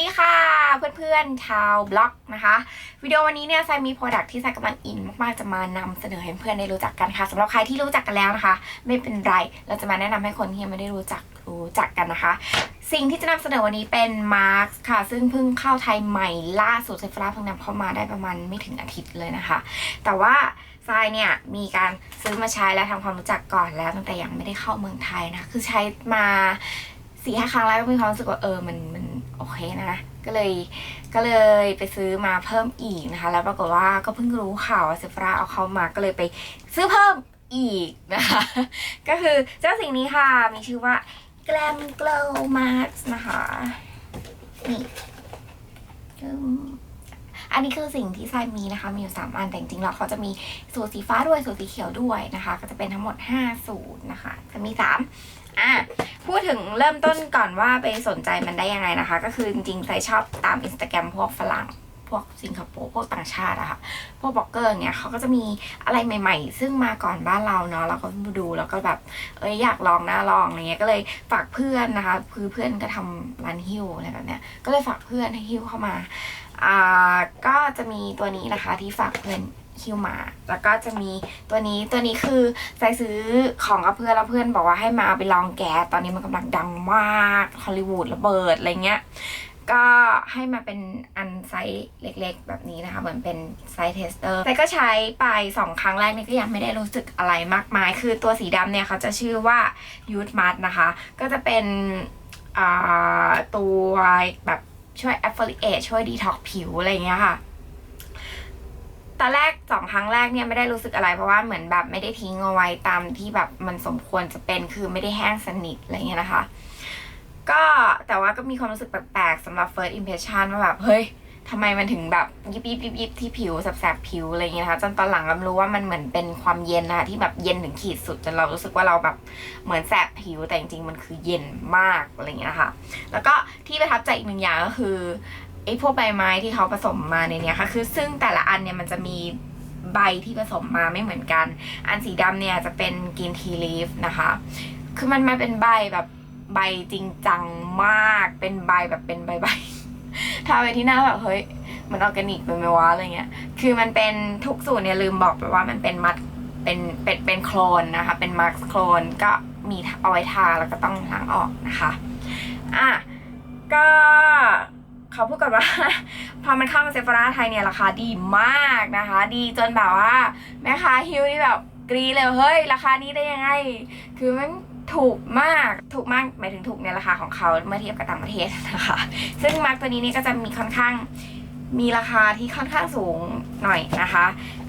ดีค่ะ เพื่อนๆชาวบล็อกนะคะ วิดีโอวันนี้เนี่ยไซมีโปรดักที่ไซกำลังอินมากๆจะมานำเสนอให้เพื่อนได้รู้จักกันค่ะสำหรับใครที่รู้จักกันแล้วนะคะ ไม่เป็นไรเราจะมาแนะนำให้คนที่ยังไม่ได้รู้จักรู้จักกันนะคะ สิ่งที่จะนำเสนอวันนี้เป็นมาร์คค่ะ ซึ่งเพิ่งเข้าไทยใหม่ล่าสุดไซฟราเพิ่งนำเข้ามาได้ประมาณไม่ถึงอาทิตย์เลยนะคะ แต่ว่าทรายเนี่ยมีการซื้อมาใช้และทำความรู้จักก่อนแล้วตั้งแต่ยังไม่ได้เข้าเมืองไทยนะคือใช้มาสี่ห้าครั้งแล้วมีความรู้สึกว่าเออมันมัน โอเคนะก็เลยก็เลยไปซื้อมาเพิ่มอีกนะคะ แล้วปรากฏว่าก็เพิ่งรู้ข่าวว่าเซฟราเอาเข้ามาก็เลยไปซื้อเพิ่มอีกนะคะ ก็คือเจ้าสิ่งนี้ค่ะ มีชื่อว่า Glam Glow Mask นะคะ นี่ อันนี้คือสิ่งที่ทรายมีนะคะมีอยู่ 3 อันแต่จริงๆแล้วเขาจะมีสูตรสีฟ้าด้วยสูตรสีเขียวด้วยนะคะ ก็จะเป็นทั้งหมด 5 สูตรนะคะจะมี 3อะพูดถึงเริ่มต้นก่อนว่าไปสนใจมันได้ยังไงนะคะ ก็คือจริงๆทรายชอบตามอินสตาแกรมพวกฝรั่งพวกสิงคโปร์พวกต่างชาติอะค่ะพวกบล็อกเกอร์เนี่ยเขาก็จะมีอะไรใหม่ ๆ ซึ่งมาก่อนบ้านเราเนาะเราก็ดูแล้วก็แบบเอ้ยอยากลองนะลองอะไรเงี้ยก็เลยฝากเพื่อนนะคะคือเพื่อนก็ทำร้านฮิ้วอะไรแบบเนี้ยก็เลยฝากเพื่อนให้ฮิ้วเข้ามา อ่าก็จะมีตัวนี้นะคะที่ฝากเพื่อนคิวมา แล้วก็จะมีตัวนี้ตัวนี้คือใส่ซื้อของกับเพื่อนแล้วเพื่อนบอกว่าให้มาเอาไปลองแก๊สตอนนี้มันกำลังดังมากฮอลลีวูดระเบิดอะไรเงี้ยก็ให้มาเป็นอันไซส์เล็กๆ แบบนี้นะคะ เหมือนเป็นไซส์เทสเตอร์แต่ก็ใช้ไปสองครั้งแรกนี่ก็ยังไม่ได้รู้สึกอะไรมากมาย คือตัวสีดำเนี่ยเขาจะชื่อว่ายูทมัดนะคะ ก็จะเป็นตัวแบบ ช่วย affiliate ช่วย detox ผิวอะไรอย่างเงี้ยค่ะตอนแรกสองครั้งแรกเนี่ยไม่ได้รู้สึกอะไรเพราะว่าเหมือนแบบไม่ได้ทิ้งเอาไว้ตามที่แบบมันสมควรจะเป็นคือไม่ได้แห้งสนิทอะไรเงี้ยนะคะ ก็แต่ว่าก็มีความรู้สึกแปลกๆสำหรับ first impression ว่าแบบเฮ้ย ทำไมมันถึงแบบยิบยิบยิบยิบที่ผิวแสบๆผิวอะไรอย่างเงี้ยนะคะจนตอนหลังเรารู้ว่ามันเหมือนเป็นความเย็นนะคะที่แบบเย็นถึงขีดสุดจนเรารู้สึกว่าเราแบบเหมือนแสบผิวแต่จริงๆมันคือเย็นมากอะไรอย่างเงี้ยนะคะแล้วก็ที่ประทับใจอีกหนึ่งอย่างก็คือไอ้พวกใบไม้ที่เขาผสมมาในเนี้ยค่ะคือซึ่งแต่ละอันเนี่ยมันจะมีใบที่ผสมมาไม่เหมือนกัน อันสีดำเนี่ยจะเป็นกินทีลีฟนะคะ คือมันมาเป็นใบแบบใบจริงจังมาก เป็นใบแบบเป็นใบใบ ทาไปที่หน้าแบบเฮ้ยมันออร์แกนิกเป็นไหมวะอะไรเงี้ย คือมันเป็นทุกสูตรเนี่ยลืมบอกไปว่ามันเป็นมัดเป็นเป็นเป็นโคลนนะคะ เป็นมาร์คโคลนก็มีเอาไว้ทาแล้วก็ต้องล้างออกนะคะ อะ ก็เขาพูดกันว่า พอมันเข้ามาเซฟราไทยเนี่ยราคาดีมากนะคะ ดีจนแบบว่า แม่ค้าฮิวนี่แบบกรีดเลยเฮ้ย ราคานี้ได้ยังไง คือมัน ถูกมากถูกมากหมายถึงถูกในราคาของเขาเมื่อเทียบกับต่างประเทศนะคะ ซึ่งมาร์กตัวนี้นี่ก็จะมีค่อนข้างมีราคาที่ค่อนข้างสูงหน่อยนะคะ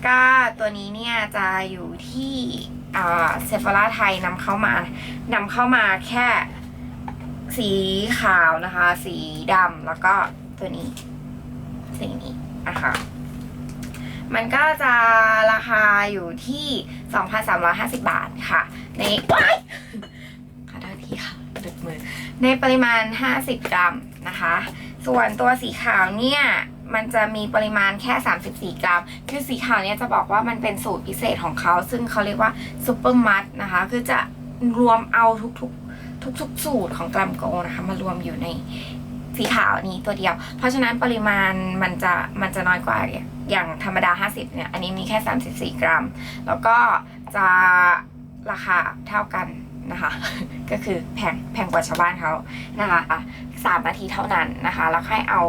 ก็ตัวนี้เนี่ยจะอยู่ที่เซฟราไทยนำเข้ามานำเข้ามาแค่สีขาวนะคะ สีดำแล้วก็ตัวนี้สีนี้นะคะมันก็จะราคาอยู่ที่ 2,350 บาทค่ะ ในว้ายขอโทษ ทีค่ะดึกมือ ในปริมาณ 50 กรัมนะคะ ส่วนตัวสีขาวเนี่ยมันจะมีปริมาณแค่ 34 กรัม คือสีขาวเนี่ยจะบอกว่ามันเป็นสูตรพิเศษของเขา ซึ่งเขาเรียกว่าซูเปอร์มัดนะคะ คือจะรวมเอาทุกๆ ทุกๆ สูตรของกรัมโกนะคะมารวมอยู่ในสีขาวนี้ตัวเดียว เพราะฉะนั้นปริมาณมันจะมันจะน้อยกว่าอย่างธรรมดา 50 เนี่ย อันนี้มีแค่ 34 กรัม แล้วก็จะราคาเท่ากัน นะคะ ก็คือแพงแพงกว่าชาวบ้านเขานะคะอะสามนาทีเท่านั้นนะคะ แล้วให้เอา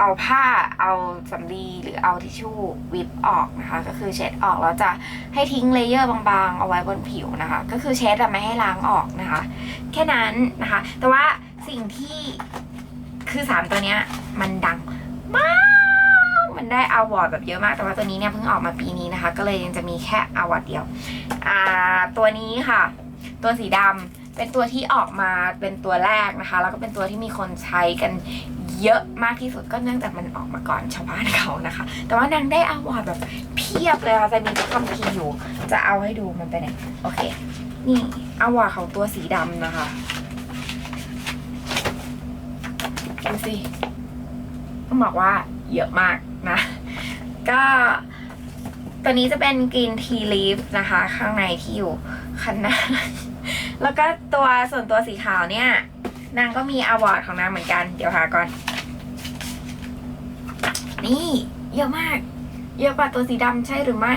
เอาผ้าเอาสำลีหรือเอาทิชชู่วิปออกนะคะ ก็คือเช็ดออกแล้วจะให้ทิ้งเลเยอร์บางๆ เอาไว้บนผิวนะคะ ก็คือเช็ดแต่ไม่ให้ล้างออกนะคะ แค่นั้นนะคะ แต่ว่าสิ่งที่คือสามตัวเนี้ยมันดังมากมันได้อาวอร์ดแบบเยอะมาก แต่ว่าตัวนี้เนี่ยเพิ่งออกมาปีนี้นะคะ ก็เลยยังจะมีแค่อาวอร์ดเดียว อ่าตัวนี้ค่ะ ตัวสีดำเป็นตัวที่ออกมาเป็นตัวแรกนะคะ แล้วก็เป็นตัวที่มีคนใช้กันเยอะมากที่สุดก็เนื่องจากมันออกมาก่อนชาวบ้านเขานะคะ แต่ว่านางได้อาวอร์ดแบบเพียบเลยค่ะจะมีคำคีย์อยู่ จะเอาให้ดูมันไปไหนโอเค นี่อาวอร์ดของตัวสีดำนะคะดูสิต้องบอกว่าเยอะมากนะ ก็ตัวนี้จะเป็นกรีนทีลีฟนะคะ ข้างในที่อยู่ข้างหน้า แล้วก็ตัวส่วนตัวสีขาวเนี่ย นางก็มีอวอร์ดของนางเหมือนกัน เดี๋ยวหาก่อน นี่เยอะมาก เยอะกว่าตัวสีดำใช่หรือไม่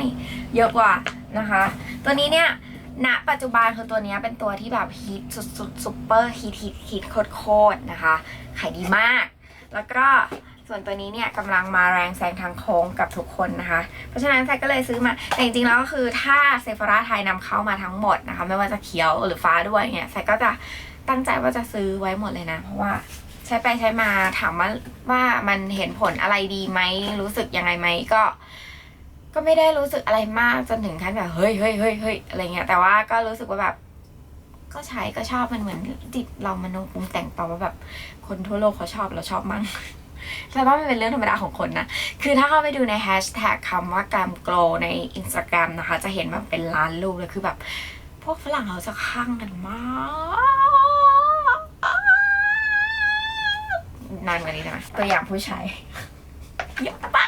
เยอะกว่านะคะ ตัวนี้เนี่ยณปัจจุบันคือตัวนี้เป็นตัวที่แบบฮิตสุดๆซุปเปอร์ฮิตฮิตฮิตโคตรๆนะคะ ขายดีมาก แล้วก็ ส่วนตัวนี้เนี่ยกำลังมาแรงแซงทางโค้งกับทุกคนนะคะ เพราะฉะนั้นไซก็เลยซื้อมา แต่จริงๆแล้วก็คือถ้าเซฟราไทยนำเข้ามาทั้งหมดนะคะ ไม่ว่าจะเขียวหรือฟ้าด้วยเนี่ยไซก็จะตั้งใจว่าจะซื้อไว้หมดเลยนะ เพราะว่าใช้ไปใช้มาถามว่าว่ามันเห็นผลอะไรดีไหมรู้สึกยังไงไหมก็ ก็ไม่ได้รู้สึกอะไรมากจนถึงขั้นแบบเฮ้ยเฮ้ยเฮ้ยเฮ้ยอะไรเงี้ยแต่ว่าก็รู้สึกว่าแบบก็ใช้ก็ชอบมันเหมือนจิตเรามโนปรุงแต่งต่อว่าแบบคนทั่วโลกเขาชอบเราชอบมั่ง แต่ว่ามันเป็นเรื่องธรรมดาของคนนะ คือถ้าเข้าไปดูในแฮชแท็กคำว่าการโกลใน Instagram นะคะ จะเห็นแบบเป็นล้านรูปเลยคือแบบ พวกฝรั่งเขาจะข้างกันมากนานกว่านี้ได้ไหมตัวอย่างผู้ชายเยอะปะ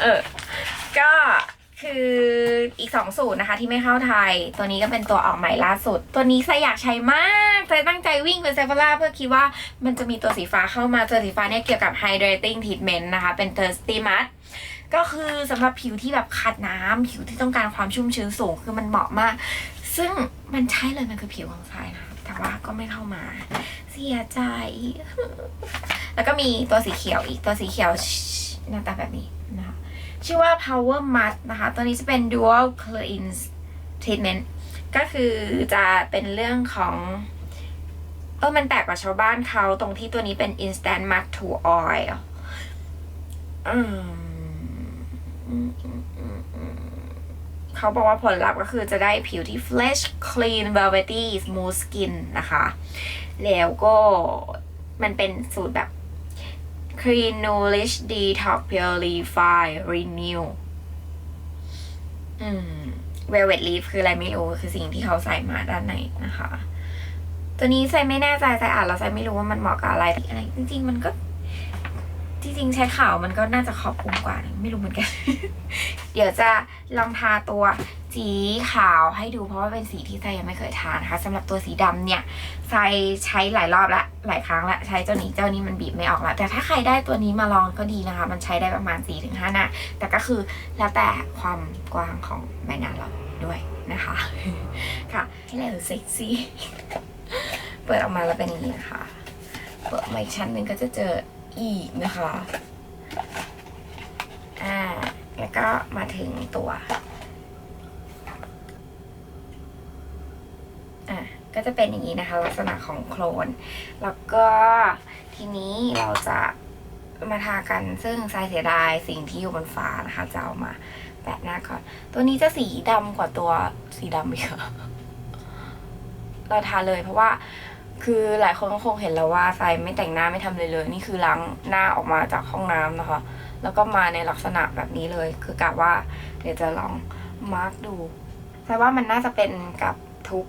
เออ ก็ คืออีกสองสูตรนะคะที่ไม่เข้าไทย ตัวนี้ก็เป็นตัวออกใหม่ล่าสุด ตัวนี้ใส่อยากใช้มากใส่ตั้งใจวิ่งเป็นเซฟ h ล่าเพื่อคิดว่ามันจะมีตัวสีฟ้าเข้ามาตัวสีฟ้าเนี่ยเกี่ยวกับ hydrating treatment นะคะ เป็น thirsty mud ก็คือสำหรับผิวที่แบบขาดน้ำผิวที่ต้องการความชุ่มชื้นสูงคือมันเหมาะมาก ซึ่งมันใช่เลยมันคือผิวของทรายนะแต่ว่าก็ไม่เข้ามาเสียใจ แล้วก็มีตัวสีเขียวอีกตัวสีเขียวหน้าตาแบบนี้นะคะ ชื่อว่า power mud นะคะ ตัวนี้จะเป็น dual cleanse treatment ก็คือจะเป็นเรื่องของเออมันแปลกกว่าชาวบ้านเขาตรงที่ตัวนี้เป็น instant mud to oil อืมเขาบอกว่าผลลัพธ์ก็คือจะได้ผิวที่ fresh clean velvety smooth skin นะคะ แล้วก็มันเป็นสูตรแบบ Clean Nourish Detox Purify Renew อืม Velvet Leaf คืออะไรไม่รู้ คือสิ่งที่เขาใส่มาด้านในนะคะ ตัวนี้ใส่ไม่แน่ใจใส่อ่านแล้วใส่ไม่รู้ว่ามันเหมาะกับอะไรอะไร จริง ๆ มันก็จริงๆใช้ขาวมันก็น่าจะครอบคลุมกว่า ไม่รู้เหมือนกัน เดี๋ยวจะลองทาตัว สีขาวให้ดูเพราะว่าเป็นสีที่ใส่ยังไม่เคยทานะคะสำหรับตัวสีดำเนี่ยใช้ใช้หลายรอบละหลายครั้งละใช้เจ้านี้เจ้านี้มันบีบไม่ออกละแต่ถ้าใครได้ตัวนี้มาลองก็ดีนะคะ มันใช้ได้ประมาณ4-5หน้าแต่ก็คือแล้วแต่ความกว้างของใบหน้าเราด้วยนะคะ ค่ะแล้วเซ็กซี่เปิดออกมาแล้วเป็นอย่างนี้นะคะเปิดมาอีกชั้นหนึ่งก็จะเจออีกนะคะอ่าแล้วก็มาถึงตัว อะก็จะเป็นอย่างนี้นะคะ ลักษณะของโคลน แล้วก็ทีนี้เราจะมาทากันซึ่งทรายเสียดายสิ่งที่อยู่บนฟ้านะคะจะเอามาแปะหน้าก่อน ตัวนี้จะสีดำกว่าตัวสีดำอีกอะเราทาเลยเพราะว่าคือหลายคนก็คงเห็นแล้วว่าทรายไม่แต่งหน้าไม่ทำเลยเลย นี่คือล้างหน้าออกมาจากห้องน้ำนะคะ แล้วก็มาในลักษณะแบบนี้เลย คือกะว่า เดี๋ยวจะลองมาร์กดูแต่ว่ามันน่าจะเป็นกับทุก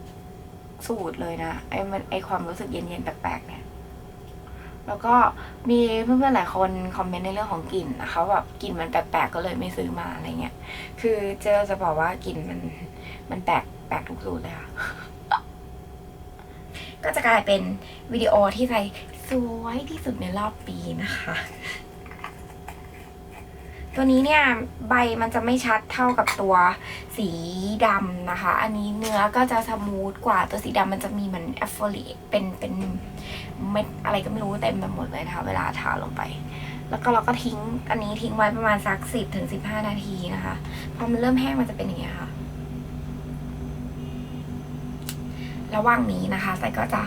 สูตรเลยนะไอ้มันไอ้ความรู้สึกเย็นๆแปลกๆเนี่ย แล้วก็มีเพื่อนๆหลายคนคอมเมนต์ในเรื่องของกลิ่นนะคะแบบกลิ่นมันแปลกๆก็เลยไม่ซื้อมาอะไรเงี้ยคือเจอจะบอกว่ากลิ่นมันมันแปลกแปลกทุกสูตรเลยค่ะก็จะกลายเป็นวิดีโอที่ใจสวยที่สุดในรอบปีนะคะ ตัวนี้เนี่ยใบมันจะไม่ชัดเท่ากับตัวสีดำนะคะ อันนี้เนื้อก็จะสมูทกว่าตัวสีดำมันจะมีเหมือนแอฟโฟลีเป็นเป็นเม็ดอะไรก็ไม่รู้เต็มไปหมดเลยนะคะเวลาทาลงไป แล้วก็เราก็ทิ้งอันนี้ทิ้งไว้ประมาณสักสิบถึงสิบห้านาทีนะคะพอมันเริ่มแห้งมันจะเป็นอย่างนี้ค่ะ ระหว่างนี้นะคะใส่ก็จะ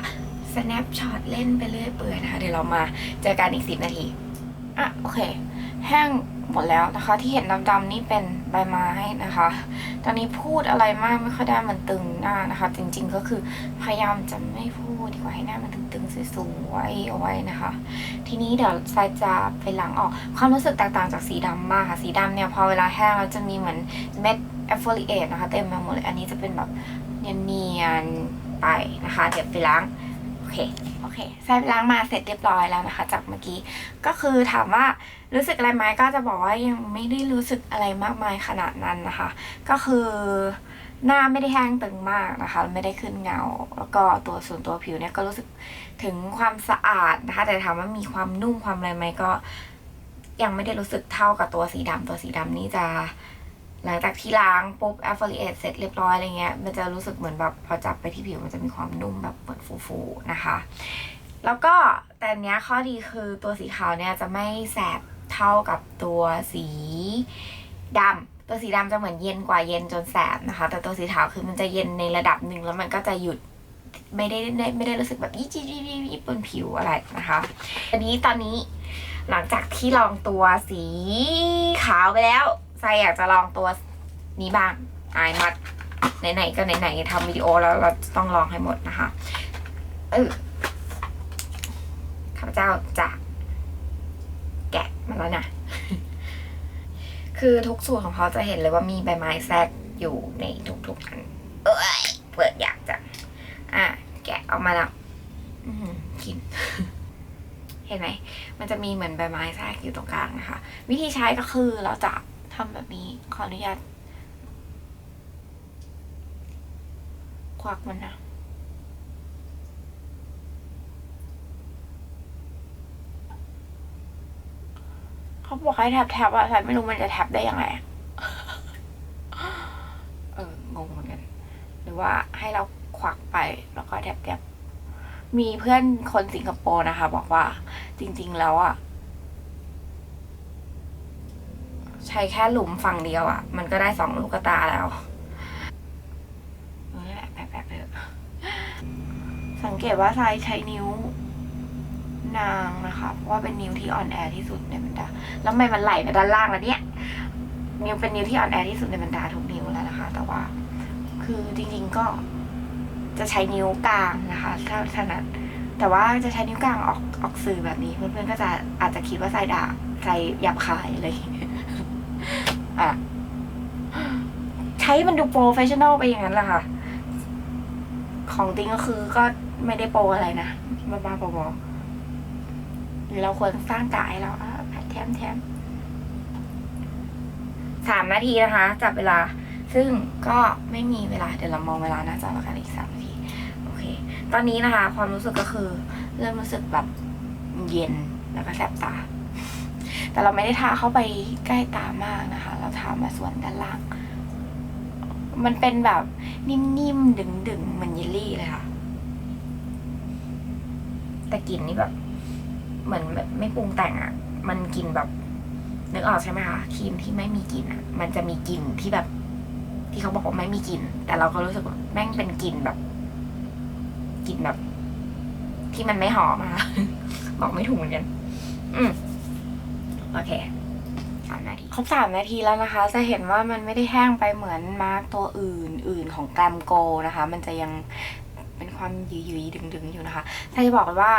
snapshot เล่นไปเรื่อยเปื่อยนะคะ เดี๋ยวเรามาเจอกันอีกสิบนาทีอะโอเค แห้งหมดแล้วนะคะ ที่เห็นดำๆนี่เป็นใบไม้นะคะ ตอนนี้พูดอะไรมากไม่ค่อยได้มันตึงหน้านะคะ จริงๆก็คือพยายามจะไม่พูดดีกว่าให้หน้ามันตึงๆสวยๆเอาไว้นะคะ ทีนี้เดี๋ยวทรายจะไปล้างออกความรู้สึกแตกต่างจากสีดำมากค่ะสีดำเนี่ยพอเวลาแห้งแล้วจะมีเหมือนเม็ดแอฟโฟลิเอตนะคะเต็มไปหมดเลยอันนี้จะเป็นแบบเนียนๆไปนะคะ เดี๋ยวไปล้างโอเค โอเคทรายไปล้างมาเสร็จเรียบร้อยแล้วนะคะ จากเมื่อกี้ก็คือถามว่ารู้สึกอะไรไหมก็จะบอกว่ายังไม่ได้รู้สึกอะไรมากมายขนาดนั้นนะคะ ก็คือหน้าไม่ได้แห้งตึงมากนะคะ ไม่ได้ขึ้นเงา แล้วก็ตัวส่วนตัวผิวเนี่ยก็รู้สึกถึงความสะอาดนะคะ แต่ถามว่ามีความนุ่มความอะไรไหมก็ ยังไม่ได้รู้สึกเท่ากับตัวสีดำตัวสีดำนี่จะ หลังจากที่ล้างปุ๊บ affiliate เสร็จเรียบร้อยอะไรเงี้ย มันจะรู้สึกเหมือนแบบพอจับไปที่ผิวมันจะมีความนุ่มแบบเหมือนฟูๆนะคะ แล้วก็แต่อันเนี้ยข้อดีคือตัวสีขาวเนี่ยจะไม่แสบเท่ากับตัวสีดำตัวสีดำจะเหมือนเย็นกว่าเย็นจนแสบนะคะ แต่ตัวสีขาวคือมันจะเย็นในระดับหนึ่งแล้วมันก็จะหยุดไม่ได้ไม่ได้ไม่ได้รู้สึกแบบยี่ยี่ยี่ยี่ยี่บนผิวอะไรนะคะอันนี้ตอนนี้หลังจากที่ลองตัวสีขาวไปแล้ว ไซอยากจะลองตัวนี้บ้างอายมัดไหนๆก็ไหนๆทำวิดีโอแล้วเราต้องลองให้หมดนะคะ เออข้าพเจ้าจะแกะมาแล้วนะ คือทุกสูตรของเขาจะเห็นเลยว่ามีใบไม้แทรกอยู่ในทุกๆอัน เอ้ยเปิดอยากจะ อะ แกะออกมาแล้วกิน เห็นไหม มันจะมีเหมือนใบไม้แทรกอยู่ตรงกลางนะคะ วิธีใช้ก็คือเราจะ ทำแบบนี้ขออนุญาตควักมันนะเขาบอกให้แท็บแท็บอะแต่ไม่รู้มันจะแท็บได้ยังไงเอองงเหมือนกัน หรือว่าให้เราควักไปแล้วก็แท็บแท็บมีเพื่อนคนสิงคโปร์นะคะ บอกว่าจริง ๆ แล้วอะใช้แค่หลุมฝั่งเดียวอะมันก็ได้สองลูกตาแล้วเออแปะแปะแปสังเกตว่าทรายใช้นิ้วนางนะคะเพราะว่าเป็นนิ้วที่อ่อนแอที่สุดในบรรดา แล้วทำไมมันไหลไปด้านล่างแล้วเนี่ยนิ้วเป็นนิ้วที่อ่อนแอที่สุดในบรรดาทุกนิ้วแล้วนะคะ แต่ว่า คือจริงๆก็จะใช้นิ้วกลางนะคะถ้าถนัดแต่ว่าจะใช้นิ้วกลางออกออกสื่อแบบนี้เพื่อนๆก็จะอาจจะคิดว่าใส่ด่าใส่หยาบคายเงี้ย อะ ใช้มันดูโปรเฟชชั่นอลไปอย่างนั้นแหละค่ะ ของจริงก็คือก็ไม่ได้โปรอะไรนะบ้าบอๆหรือเราควรสร้างกายเราอะแถมแถมสามนาทีนะคะจับเวลา ซึ่งก็ไม่มีเวลา เดี๋ยวเรามองเวลาหน้าจอแล้วกันอีกสามนาที โอเค ตอนนี้นะคะ ความรู้สึกก็คือ เริ่มรู้สึกแบบเย็นแล้วก็แสบตา แต่เราไม่ได้ทาเข้าไปใกล้ตามากนะคะ เราทามาส่วนด้านล่าง มันเป็นแบบนิ่มๆ ดึงๆ เหมือนเยลลี่เลยค่ะ แต่กลิ่นนี่แบบ เหมือนไม่ปรุงแต่งอะ่ะ มันกลิ่นแบบนึกออกใช่ไหมคะครีมที่ไม่มีกลิ่นอะ่ะ มันจะมีกลิ่นที่แบบ ที่เขาบอกว่าไม่มีกลิ่น แต่เราก็รู้สึกว่าแม่งเป็นกลิ่นแบบกลิ่นแบบ ที่มันไม่หอมอะค่ะบอกไม่ถูกเหมือนกัน อืม โอเคสามนาทีครบสามนาทีแล้วนะคะ จะเห็นว่ามันไม่ได้แห้งไปเหมือนมาร์กตัวอื่นอื่นของแกรมโกนะคะ มันจะยังเป็นความยุยๆดึงๆอยู่นะคะแต่จะบอกว่า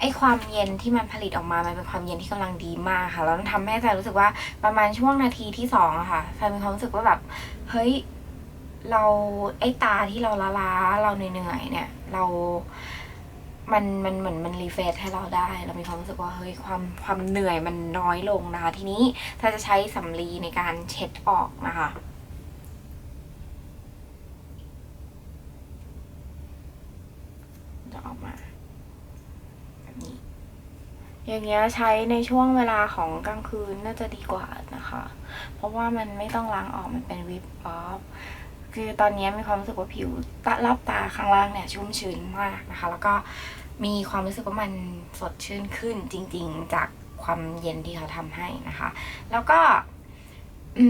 ไอ้ความเย็นที่มันผลิตออกมา มันเป็นความเย็นที่กำลังดีมากค่ะ แล้วมันทำให้ใจรู้สึกว่าประมาณช่วงนาทีที่สองอะค่ะใจมีความรู้สึกว่าแบบ เฮ้ย เราไอ้ตาที่เราล้าล้าๆเราเหนื่อยๆเนี่ย เรา มันมันเหมือนมันรีเฟรชให้เราได้ เรามีความรู้สึกว่าเฮ้ยความความเหนื่อยมันน้อยลงนะคะ ทีนี้ถ้าจะใช้สำลีในการเช็ดออกนะคะจะออกมาแบบนี้ อย่างเงี้ยใช้ในช่วงเวลาของกลางคืนน่าจะดีกว่านะคะ เพราะว่ามันไม่ต้องล้างออกมันเป็นวิปออฟ คือตอนนี้มีความรู้สึกว่าผิวตารอบตาข้างล่างเนี่ยชุ่มชื้นมากนะคะ แล้วก็มีความรู้สึกว่ามันสดชื่นขึ้นจริง ๆ จากความเย็นที่เขาทำให้นะคะ แล้วก็อื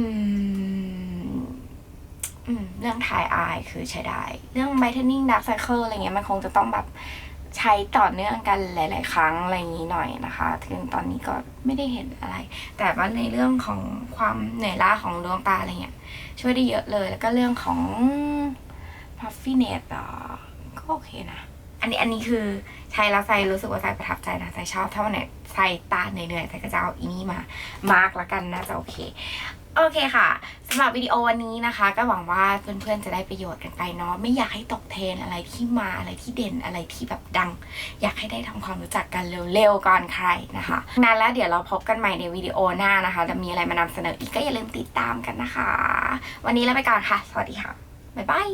มอืมเรื่องถ่ายอายคือใช้ได้ เรื่อง brightening dark circle อะไรเงี้ยมันคงจะต้องแบบ ใช้ต่อเนื่องกันหลาย ๆ ครั้งอะไรอย่างนี้หน่อยนะคะถึงตอนนี้ก็ไม่ได้เห็นอะไร แต่ว่าในเรื่องของความเหนื่อยล้าของดวงตาอะไรเงี้ยช่วยได้เยอะเลย แล้วก็เรื่องของ puffiness อะก็โอเคนะ อันนี้อันนี้คือใช้แล้วใส่รู้สึกว่าใส่ประทับใจนะใส่ชอบถ้าวันไหนใส่ตาเหนื่อยๆใส่ก็จะเอาอีนี่มามาร์กและกันน่าจะโอเค โอเคค่ะสำหรับวิดีโอวันนี้นะคะ ก็หวังว่าเพื่อนๆจะได้ประโยชน์กันไปเนาะไม่อยากให้ตกเทรนอะไรที่มาอะไรที่เด่นอะไรที่แบบดัง อยากให้ได้ทำความรู้จักกันเร็วๆก่อนใครนะคะนานแล้วเดี๋ยวเราพบกันใหม่ในวิดีโอหน้านะคะจะมีอะไรมานำเสนออีกก็อย่าลืมติดตามกันนะคะ วันนี้ลาไปก่อนค่ะ สวัสดีค่ะบ๊ายบาย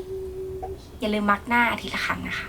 อย่าลืมมักหน้าทีละครั้งนะคะ